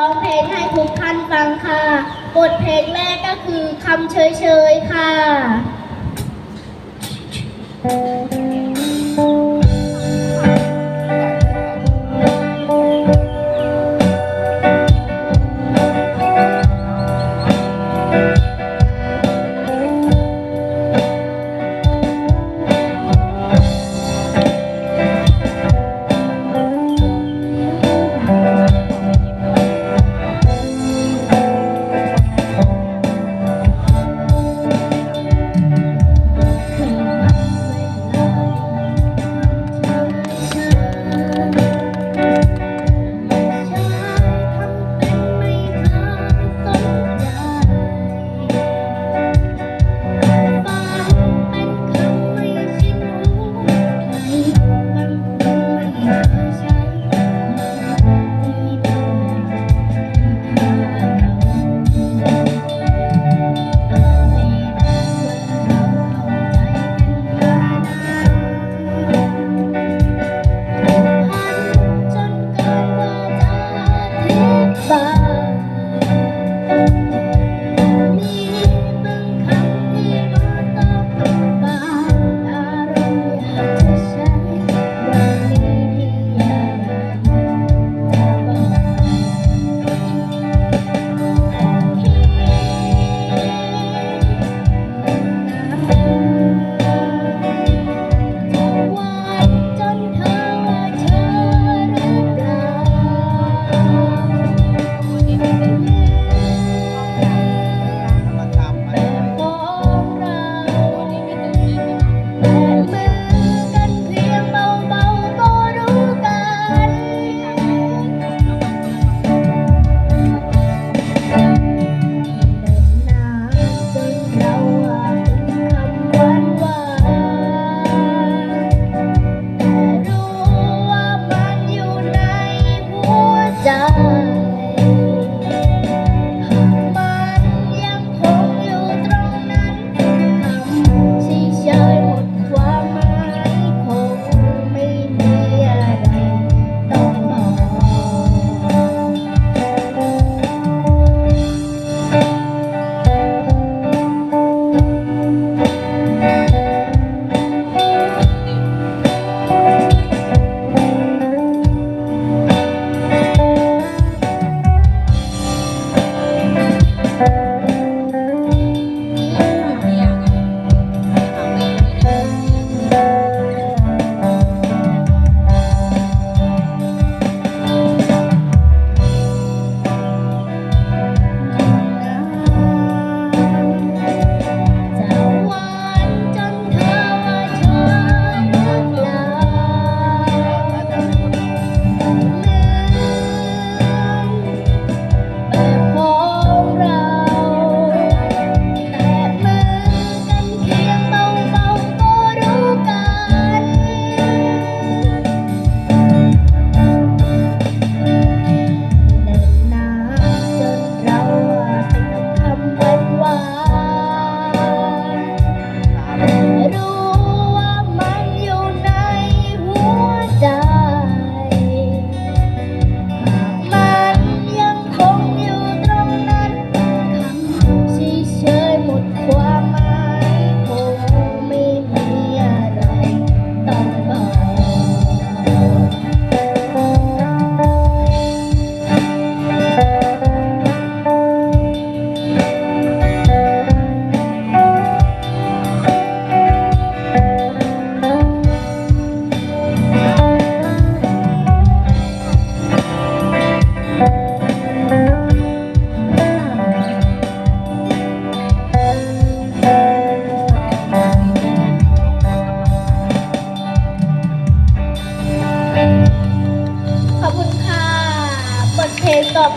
ร้องเพลงให้ทุกท่านฟังค่ะ บทเพลงแรกก็คือคำเชยๆค่ะ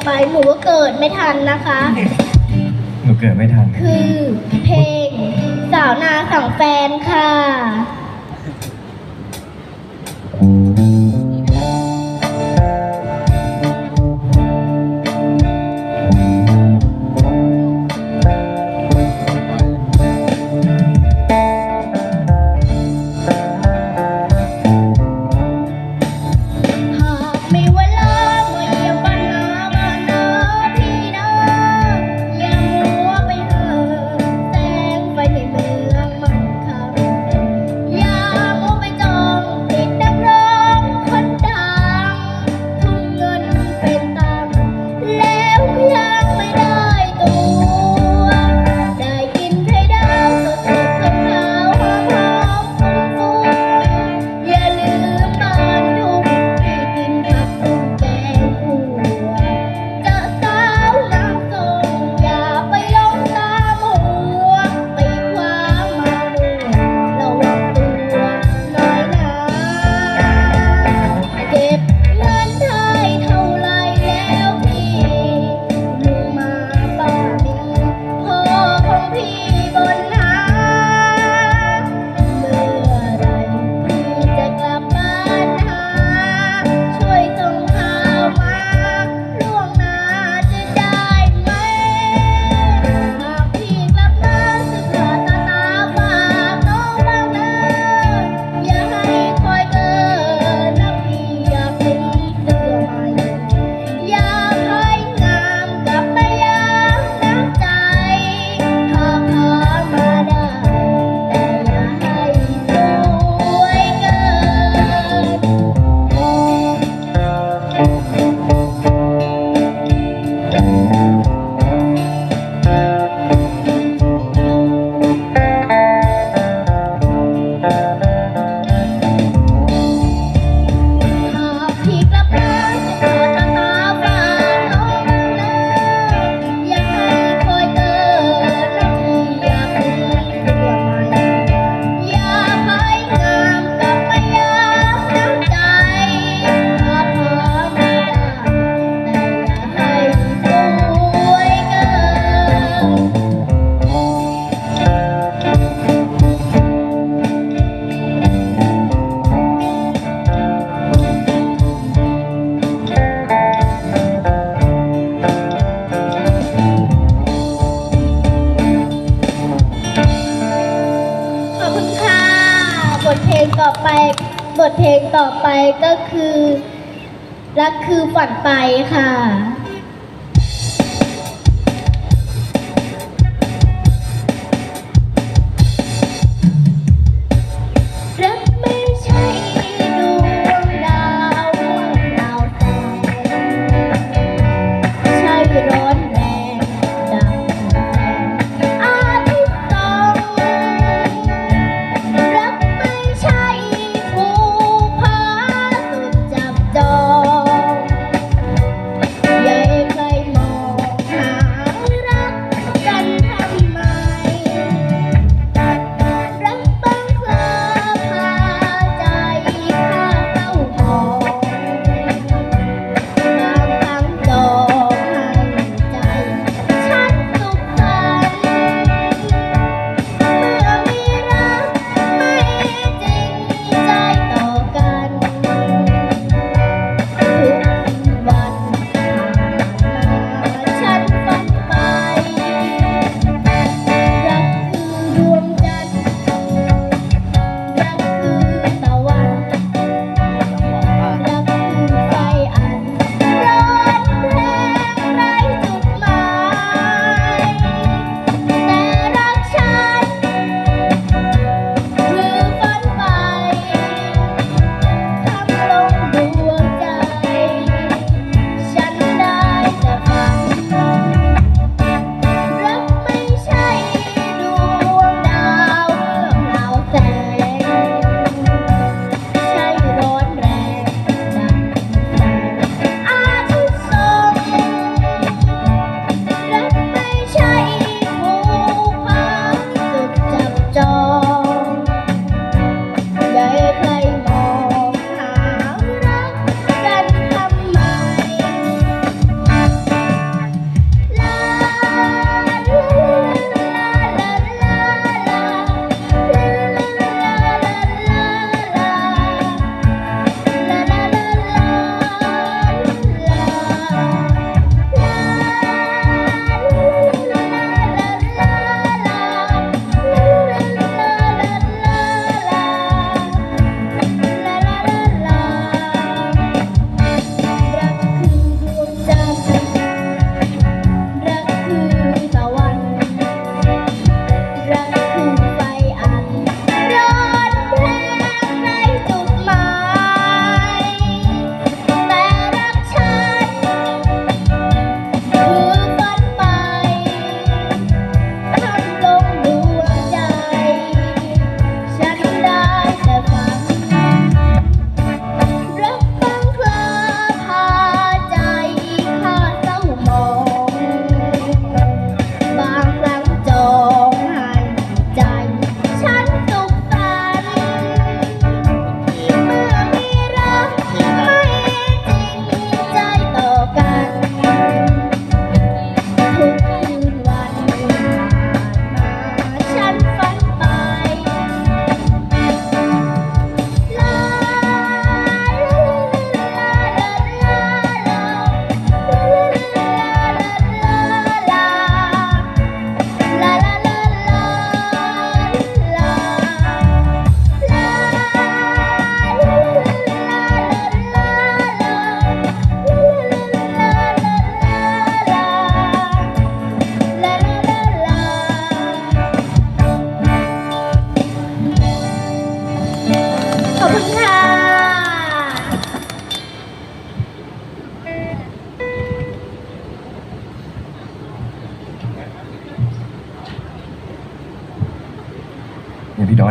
ไปหนูก็เกิดไม่ทันนะคะ หนูเกิดไม่ทัน คือเพลงสาวนาสั่งแฟนค่ะ ไปก็คือรักคือฝันไปค่ะ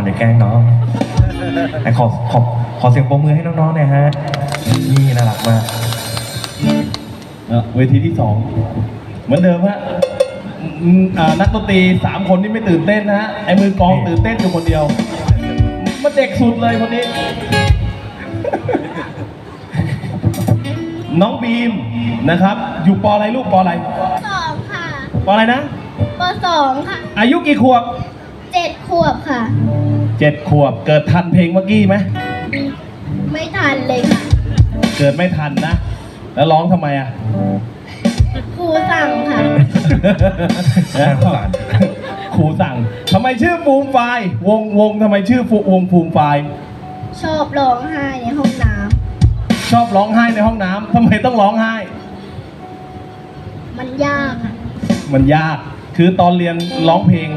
อย่าพี่ดอนอย่าแกล้งน้องแต่ขอขอขอเสียงปรบมือให้น้องๆหน่อยฮะ นี่น่ารักมากเอ่อเวทีที่สองเหมือนเดิมฮะอืมอ่านักดนตรีสามคนนี่ไม่ตื่นเต้นนะฮะไอ้มือกลองตื่นเต้นอยู่คนเดียวมันเด็กสุดเลยคนนี้ น้องบีมนะครับ อยู่ปออะไรลูกปออะไรสองค่ะปออะไรนะ ปสองค่ะ อายุกี่ขวบ เจ็ดขวบค่ะ เจ็ดขวบเกิดทันเพลงเมื่อกี้ไหมไม่ทันเลยค่ะเกิดไม่ทันนะ แล้วร้องทำไมอะ ครูสั่งค่ะน่าสงสารครูสั่งทำไมชื่อฟูมไฟล์วงวงทำไมชื่อฟูวงฟูมไฟล์ชอบร้องไห้ในห้องน้ชอบร้องไห้ในห้องน้ำทำไมต้องร้องไห้ำมันยากอะมันยาก คือตอนเรียนร้องเพลง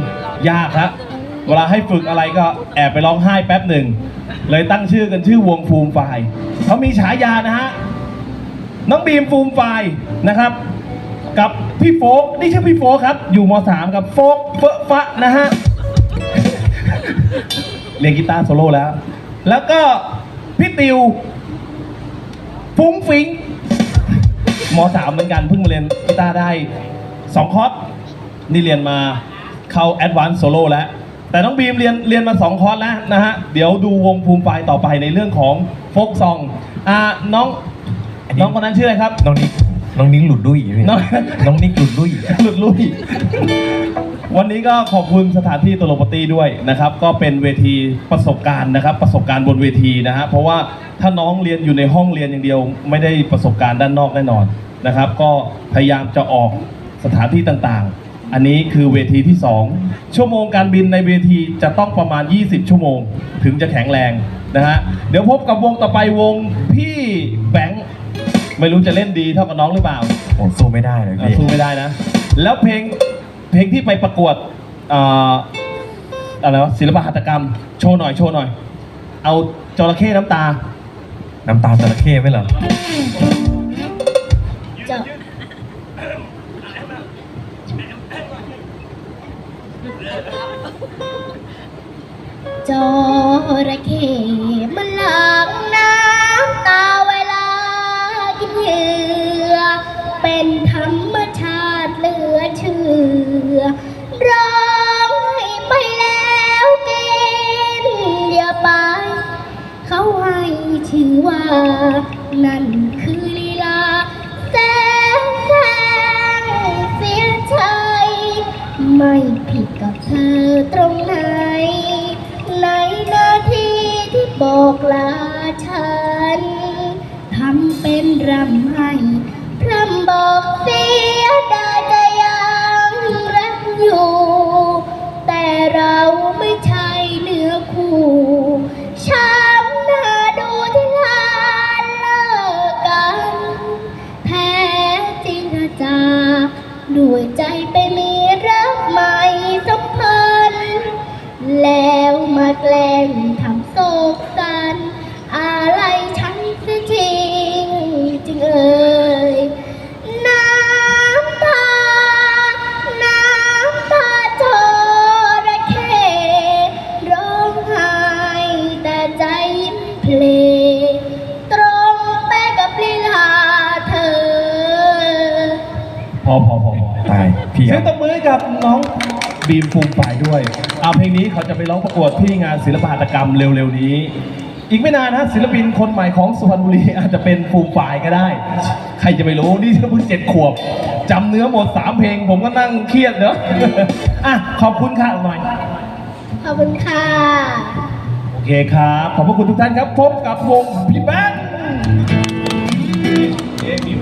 ยากฮะ เวลาให้ฝึกอะไรก็แอบไปร้องไห้แป๊บหนึ่ง เลยตั้งชื่อกันชื่อวงฟูมไฟเขามีฉายานะฮะ น้องบีมฟูมไฟนะครับ กับพี่โฟกนี่ชื่อพี่โฟกครับ อยู่มสามกับโฟกเฟอะฟะนะฮะ เรียนกีตาร์โซโล่แล้ว แล้วก็พี่ติวฟุ้งฟิงมสามเหมือนกันเพิ่งมาเรียนกีตาร์ได้สองคอร์สนี่เรียนมาเข้าแอดวานซ์โซโล่แล้ว แต่น้องบีมเรียนเรียนมาสองคอร์สแล้วนะฮะ เดี๋ยวดูวงภูมิไฟต่อไปในเรื่องของโฟกซองอ่าน้องอันนี้น้องคนนั้นชื่ออะไรครับ น้องนิกน้องนิกหลุดดุ้ยพี่น้อง น้องนิกหลุดดุ้ยหลุดลุย วันนี้ก็ขอบคุณสถานที่ตลกปาร์ตี้ด้วยนะครับ ก็เป็นเวทีประสบการณ์นะครับ ประสบการณ์บนเวทีนะฮะเพราะว่าถ้าน้องเรียนอยู่ในห้องเรียนอย่างเดียว ไม่ได้ประสบการณ์ด้านนอกแน่นอนนะครับ ก็พยายามจะออกสถานที่ต่างๆ อันนี้คือเวทีที่ 2 ชั่วโมงการบินในเวทีจะต้องประมาณ 20 ชั่วโมง ถึงจะแข็งแรงนะฮะ เดี๋ยวพบกับวงต่อไปวงพี่แบงค์ไม่รู้จะเล่นดีเท่ากับน้องหรือเปล่าผมสู้ไม่ได้เลยอะพี่สู้ไม่ได้นะ แล้วเพลงเพลงที่ไปประกวดอ่าอะไรวะศิลปหัตถกรรมโชว์หน่อยโชว์หน่อย เอาจระเข้น้ำตา น้ำตาจระเข้ไหมเหรอ จระเข้มันหลังน้ำตาเวลากินเหยื่อเป็นธรรมชาติเหลือเชื่อร้องให้ไปแล้วกินอย่าไป เขาให้ชื่อว่า นั่นคือลีลาแสงแสงเสียใจไม่ผิด บอกลาฉันทำเป็นรำให้พร่ำบอกเสียดายจะยังรักอยู่ แต่เราไม่ใช่เนื้อคู่ช้ำหน้าดูที่ลานเลิกกัน แท้จริงจาด้วยใจไปมีรักใหม่สัมพันธ์แล้วมาแกล้งทำ โศกสันอะไรฉันเสียจริงจริงเอ่ยน้ำตา น้ำตาจระเข้ร้องไห้แต่ใจยิ้มเพลงตรงไปกับลีลาเธอ พอพอพอพอตายพี่เสียอะงตบมือให้กับน้อง บีมฟูมฝ่ายด้วยเอาเพลงนี้เขาจะไปร้องประกวดที่งานศิลปหัตถกรรมเร็วๆนี้ อีกไม่นานนะศิลปินคนใหม่ของสุพรรณบุรีอาจจะเป็นฟูมฝ่ายก็ได้ ใครจะไปรู้นี่เพิ่งเจ็ดขวบจำเนื้อหมดสามเพลง ผมก็นั่งเครียดเนอะอะขอบคุณค่ะหน่อยขอบคุณค่ะ โอเคครับ ขอบพระคุณทุกท่านครับ พบกับวงพี่แบงค์เอ๊ะมี